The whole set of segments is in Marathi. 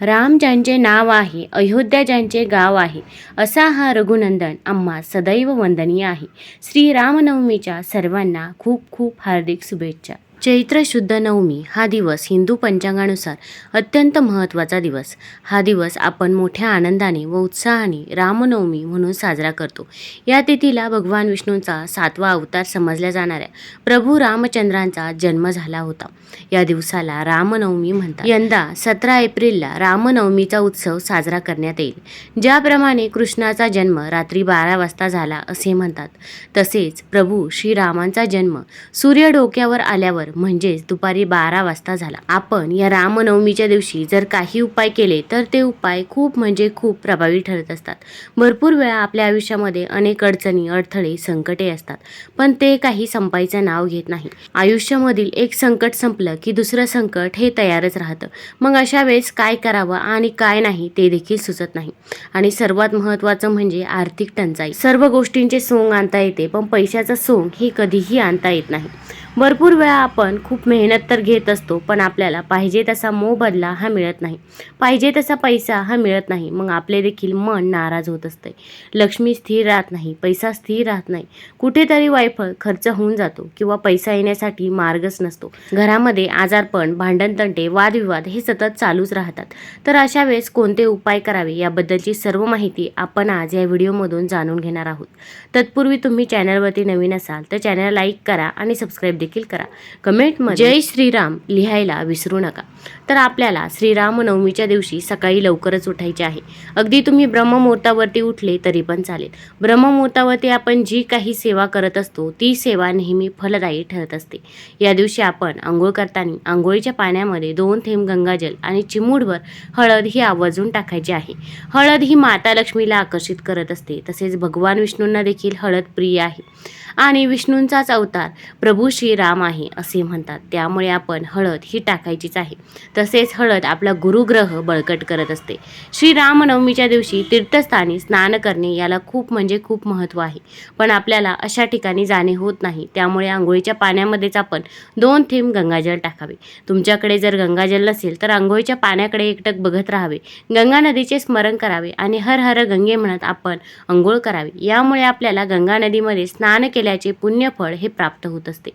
राम ज्यांचे नाव आहे अयोध्या ज्यांचे गाव आहे असा हा रघुनंदन आम्हा सदैव वंदनीय आहे. श्री रामनवमीच्या सर्वांना खूप खूप हार्दिक शुभेच्छा. चैत्र शुद्ध नवमी हा दिवस हिंदू पंचांगानुसार अत्यंत महत्त्वाचा दिवस. हा दिवस आपण मोठ्या आनंदाने व उत्साहाने रामनवमी म्हणून साजरा करतो. या तिथीला भगवान विष्णूंचा सातवा अवतार समजल्या जाणाऱ्या प्रभू रामचंद्रांचा जन्म झाला होता. या दिवसाला रामनवमी म्हणतात. यंदा सतरा एप्रिलला रामनवमीचा उत्सव साजरा करण्यात येईल. ज्याप्रमाणे कृष्णाचा जन्म रात्री बारा वाजता झाला असे म्हणतात. तसेच प्रभू श्रीरामांचा जन्म सूर्य डोक्यावर आल्यावर म्हणजेच दुपारी बारा वाजता झाला. आपण या रामनवमीच्या दिवशी जर काही उपाय केले तर ते उपाय खूप म्हणजे खूप प्रभावी ठरत असतात. भरपूर वेळा आपल्या आयुष्यामध्ये अनेक अडचणी अडथळे संकटे असतात पण ते काही संपायचं नाव घेत नाही. आयुष्यामधील एक संकट संपलं की दुसरं संकट हे तयारच राहतं. मग अशा वेळेस काय करावं आणि काय नाही ते देखील सुचत नाही. आणि सर्वात महत्त्वाचं म्हणजे आर्थिक टंचाई. सर्व गोष्टींचे सोंग आणता येते पण पैशाचं सोंग हे कधीही आणता येत नाही. भरपूर वेळा आपण खूप मेहनत तर घेत असतो पण आपल्याला पाहिजे तसा मोबदला हा मिळत नाही. पाहिजे तसा पैसा हा मिळत नाही. मग आपले देखील मन नाराज होत असते. लक्ष्मी स्थिर राहत नाही पैसा स्थिर राहत नाही. कुठेतरी वायफळ खर्च होऊन जातो किंवा पैसा येण्यासाठी मार्गच नसतो. घरामध्ये आजारपण भांडणतंटे वादविवाद हे सतत चालूच राहतात. तर अशा वेळेस कोणते उपाय करावे याबद्दलची सर्व माहिती आपण आज या व्हिडिओमधून जाणून घेणार आहोत. तत्पूर्वी तुम्ही चॅनलवरती नवीन असाल तर चॅनल लाईक करा आणि सबस्क्राईब देखील करा. कमेंटमध्ये जय श्रीराम लिहायला विसरू नका. तर आपल्याला श्रीरामनवमीच्या दिवशी सकाळी लवकरच उठायचे आहे. अगदी तुम्ही ब्रह्ममुहूर्तावरती उठले तरी पण चालेल. ब्रह्ममुहूर्तावरती आपण जी काही सेवा करत असतो ती सेवा नेहमी फलदायी ठरत असते. या दिवशी आपण आंघोळ करताना आंघोळीच्या पाण्यामध्ये दोन थेंब गंगाजल आणि चिमूडभर हळद ही आवर्जून टाकायची आहे. हळद ही माता लक्ष्मीला आकर्षित करत असते तसेच भगवान विष्णूंना देखील हळद प्रिय आहे. आणि विष्णूंचाच अवतार प्रभू श्रीराम आहे असे म्हणतात. त्यामुळे आपण हळद ही टाकायचीच आहे. तसेच हळद आपला गुरुग्रह बळकट करत असते. श्रीरामनवमीच्या दिवशी तीर्थस्थानी स्नान करणे याला खूप म्हणजे खूप महत्त्व आहे. पण आपल्याला अशा ठिकाणी जाणे होत नाही. त्यामुळे आंघोळीच्या पाण्यामध्येच आपण दोन थेंब गंगाजल टाकावे. तुमच्याकडे जर गंगाजल नसेल तर आंघोळीच्या पाण्याकडे एकटक बघत राहावे. गंगा नदीचे स्मरण करावे आणि हर हर गंगे म्हणत आपण अंघोळ करावी. यामुळे आपल्याला गंगा नदीमध्ये स्नान केल्याचे पुण्यफळ हे प्राप्त होत असते.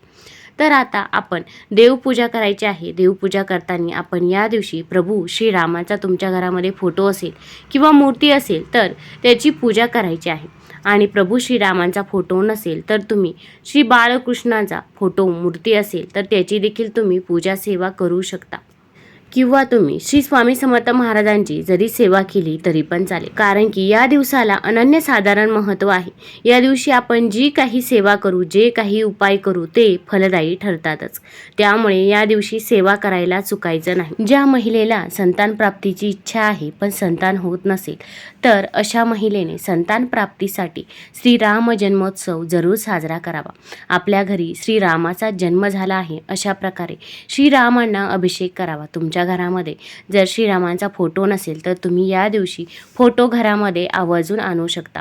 तर आता आपण देवपूजा करायची आहे. देवपूजा करताना आपण या दिवशी प्रभू श्रीरामाचा तुमच्या घरामध्ये फोटो असेल किंवा मूर्ती असेल तर त्याची पूजा करायची आहे. आणि प्रभू श्रीरामांचा फोटो नसेल तर तुम्ही श्री बाळकृष्णाचा फोटो मूर्ती असेल तर त्याची देखील तुम्ही पूजा सेवा करू शकता. किंवा तुम्ही श्री स्वामी समर्थ महाराजांची जरी सेवा केली तरी पण चालेल. कारण की या दिवसाला अनन्यसाधारण महत्त्व आहे. या दिवशी आपण जी काही सेवा करू जे काही उपाय करू ते फलदायी ठरतातच. त्यामुळे या दिवशी सेवा करायला चुकायचं नाही. ज्या महिलेला संतान प्राप्तीची इच्छा आहे पण संतान होत नसेल तर अशा महिलेने संतान प्राप्तीसाठी श्रीराम जन्मोत्सव जरूर साजरा करावा. आपल्या घरी श्रीरामाचा जन्म झाला आहे अशा प्रकारे श्रीरामांना अभिषेक करावा. तुमच्या घरामध्ये. जर श्रीरामांचा फोटो नसेल तर तुम्ही या दिवशी फोटो घरामध्ये आवर्जून आणू शकता.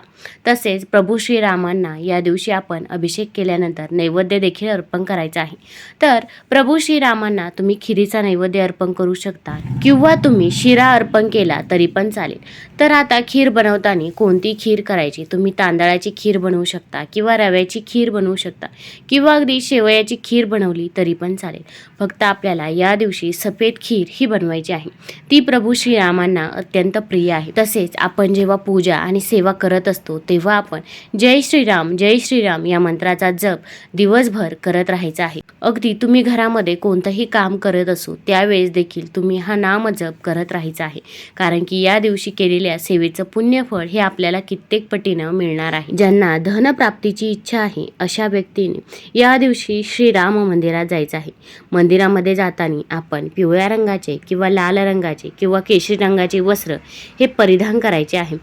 तसेच प्रभू श्रीरामांना या दिवशी आपण अभिषेक केल्यानंतर नैवेद्य देखील अर्पण करायचं आहे. तर प्रभू श्रीरामांना तुम्ही खिरीचा नैवेद्य अर्पण करू शकता किंवा तुम्ही शिरा अर्पण केला तरी पण चालेल. तर आता खीर बनवताना कोणती खीर करायची? तुम्ही तांदळाची खीर बनवू शकता किंवा रव्याची खीर बनवू शकता किंवा अगदी शेवयाची खीर बनवली तरी पण चालेल. फक्त आपल्याला या दिवशी सफेद खीर ही बनवायची आहे. ती प्रभू श्रीरामांना अत्यंत प्रिय आहे. तसेच आपण जेव्हा पूजा आणि सेवा करत असतो तेव्हा आपण जय श्रीराम जय श्रीराम या मंत्राचा जप दिवसभर करत राहायचा आहे. अगदी तुम्ही घरामध्ये कोणतंही काम करत असो त्यावेळेस देखील तुम्ही हा नाम जप करत राहायचा आहे. कारण की या दिवशी केलेल्या सेवेचं पुण्यफळ हे आपल्याला कित्येक पटीनं मिळणार आहे. ज्यांना धनप्राप्तीची इच्छा आहे अशा व्यक्तीने या दिवशी श्रीराम मंदिरात जायचं आहे. मंदिरामध्ये जाताना आपण पिवळ्या रंगाची किंवा लाल रंगाचे किंवा केशरी रंगाचे वस्त्र हे परिधान करायचे आहे.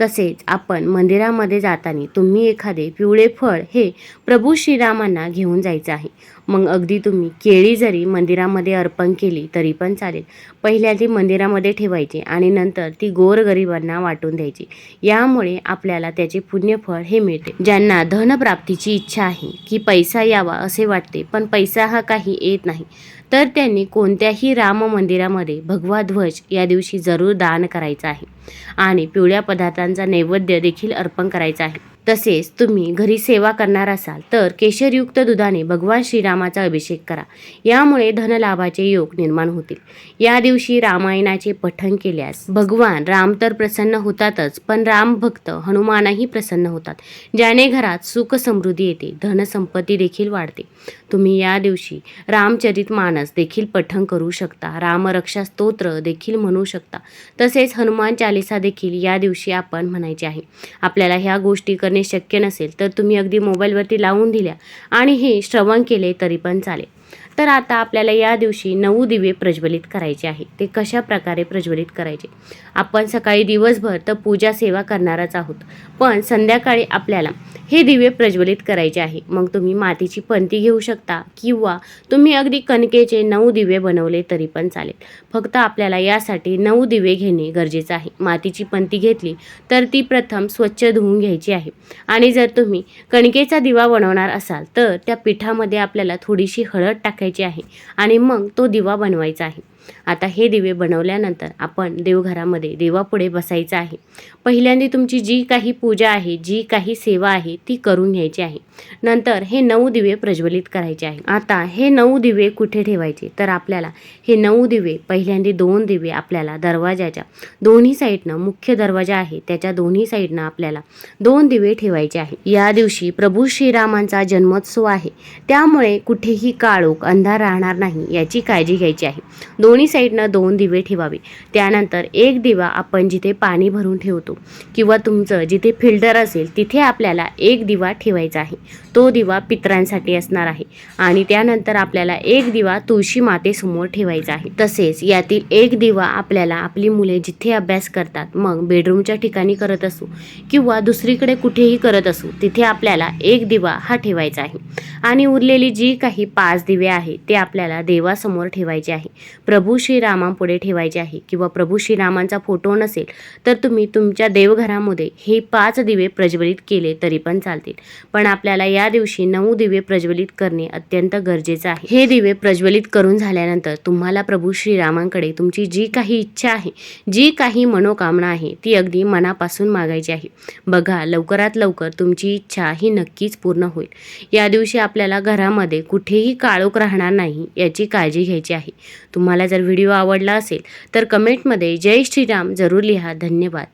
तसेच आपण मंदिरामध्ये जाताना तुम्ही एखादे पिवळे फळ हे प्रभू श्रीरामांना घेऊन जायचं आहे. मग अगदी तुम्ही केळी जरी मंदिरामध्ये अर्पण केली तरी पण चालेल. पहिल्या ती मंदिरामध्ये ठेवायची आणि नंतर ती गोरगरिबांना वाटून द्यायची. यामुळे आपल्याला त्याचे पुण्यफळ हे मिळते. ज्यांना धनप्राप्तीची इच्छा आहे की पैसा यावा असे वाटते पण पैसा हा काही येत नाही तर त्यांनी कोणत्याही राम मंदिरामध्ये भगवा ध्वज या दिवशी जरूर दान करायचं आहे. आणि पिवळ्या पदार्थांचा नैवेद्य देखील अर्पण करायचा आहे. तसेच तुम्ही घरी सेवा करणार असाल तर केशरयुक्त दुधाने भगवान श्रीरामाचा अभिषेक करा. यामुळे धनलाभाचे योग निर्माण होतील. या दिवशी रामायणाचे पठण केल्यास भगवान राम तर प्रसन्न होतातच पण राम भक्त हनुमानही प्रसन्न होतात ज्याने घरात सुख समृद्धी येते धनसंपत्ती देखील वाढते. तुम्ही या दिवशी रामचरित मानस देखील पठण करू शकता रामरक्षा स्तोत्र देखील म्हणू शकता. तसेच हनुमान चालिसा देखील या दिवशी आपण म्हणायचे आहे. आपल्याला ह्या गोष्टी करणे शक्य नसेल तर तुम्ही अगदी मोबाईलवरती लावून दिल्या आणि हे श्रवण केले तरी पण चालेल. तर आता आपल्याला या दिवशी नऊ दिवे प्रज्वलित करायचे आहे. ते कशा प्रकारे प्रज्वलित करायचे? आपण सकाळी दिवसभर तर पूजा सेवा करणारच आहोत. पण संध्याकाळी आपल्याला हे दिवे प्रज्वलित करायचे आहे. मग तुम्ही मातीची पंती घेऊ शकता किंवा तुम्ही अगदी कणकेचे नऊ दिवे बनवले तरी पण चालेल. फक्त आपल्याला यासाठी नऊ दिवे घेणे गरजेचं आहे. मातीची पंती घेतली तर ती प्रथम स्वच्छ धुवून घ्यायची आहे. आणि जर तुम्ही कणकेचा दिवा बनवणार असाल तर त्या पिठामध्ये आपल्याला थोडीशी हळद टाकायची आहे आणि मग तो दिवा बनवायचा आहे. आता हे दिवे बनवल्यानंतर आपण देवघरामध्ये देवापुढे बसायचं आहे. पहिल्यांदा तुमची जी काही पूजा आहे जी काही सेवा आहे ती करून घ्यायची आहे. नंतर हे नऊ दिवे प्रज्वलित करायचे आहे. आता हे नऊ दिवे कुठे ठेवायचे? तर आपल्याला हे नऊ दिवे पहिल्यांदा दोन दिवे आपल्याला दरवाजाच्या दोन्ही साईडनं मुख्य दरवाजा आहे त्याच्या दोन्ही साईडनं आपल्याला दोन दिवे ठेवायचे आहे. या दिवशी प्रभू श्रीरामांचा जन्मोत्सव आहे. त्यामुळे कुठेही काळोख अंधार राहणार नाही याची काळजी घ्यायची आहे. दोन दोन्ही साईडनं दोन दिवे ठेवावे. त्यानंतर एक दिवा आपण जिथे पाणी भरून ठेवतो किंवा तुमचं जिथे फिल्टर असेल तिथे आपल्याला एक दिवा ठेवायचा आहे. तो दिवा पितरांसाठी असणार आहे. आणि त्यानंतर आपल्याला एक दिवा तुळशी मातेसमोर ठेवायचा आहे. तसेच यातील एक दिवा आपल्याला आपली मुले जिथे अभ्यास करतात मग बेडरूमच्या ठिकाणी करत असू किंवा दुसरीकडे कुठेही करत असू तिथे आपल्याला एक दिवा हा ठेवायचा आहे. आणि उरलेली जी काही पाच दिवे आहे ते आपल्याला देवासमोर ठेवायचे आहे. प्रभू श्रीरामापुढे ठेवायचे आहे. किंवा प्रभू श्रीरामांचा फोटो नसेल तर तुम्ही तुमच्या देवघरामध्ये हे पाच दिवे प्रज्वलित केले तरी पण चालतील. पण आपल्याला या दिवशी नऊ दिवे प्रज्वलित करणे अत्यंत गरजेचं आहे. हे दिवे प्रज्वलित करून झाल्यानंतर तुम्हाला प्रभू श्रीरामांकडे तुमची जी काही इच्छा आहे जी काही मनोकामना आहे ती अगदी मनापासून मागायची आहे. बघा लवकरात लवकर तुमची इच्छा ही नक्कीच पूर्ण होईल. या दिवशी आपल्याला घरामध्ये कुठेही काळोख राहणार नाही याची काळजी घ्यायची आहे. तुम्हाला जर व्हिडिओ आवडला असेल तर कमेंटमध्ये जय श्रीराम जरूर लिहा. धन्यवाद.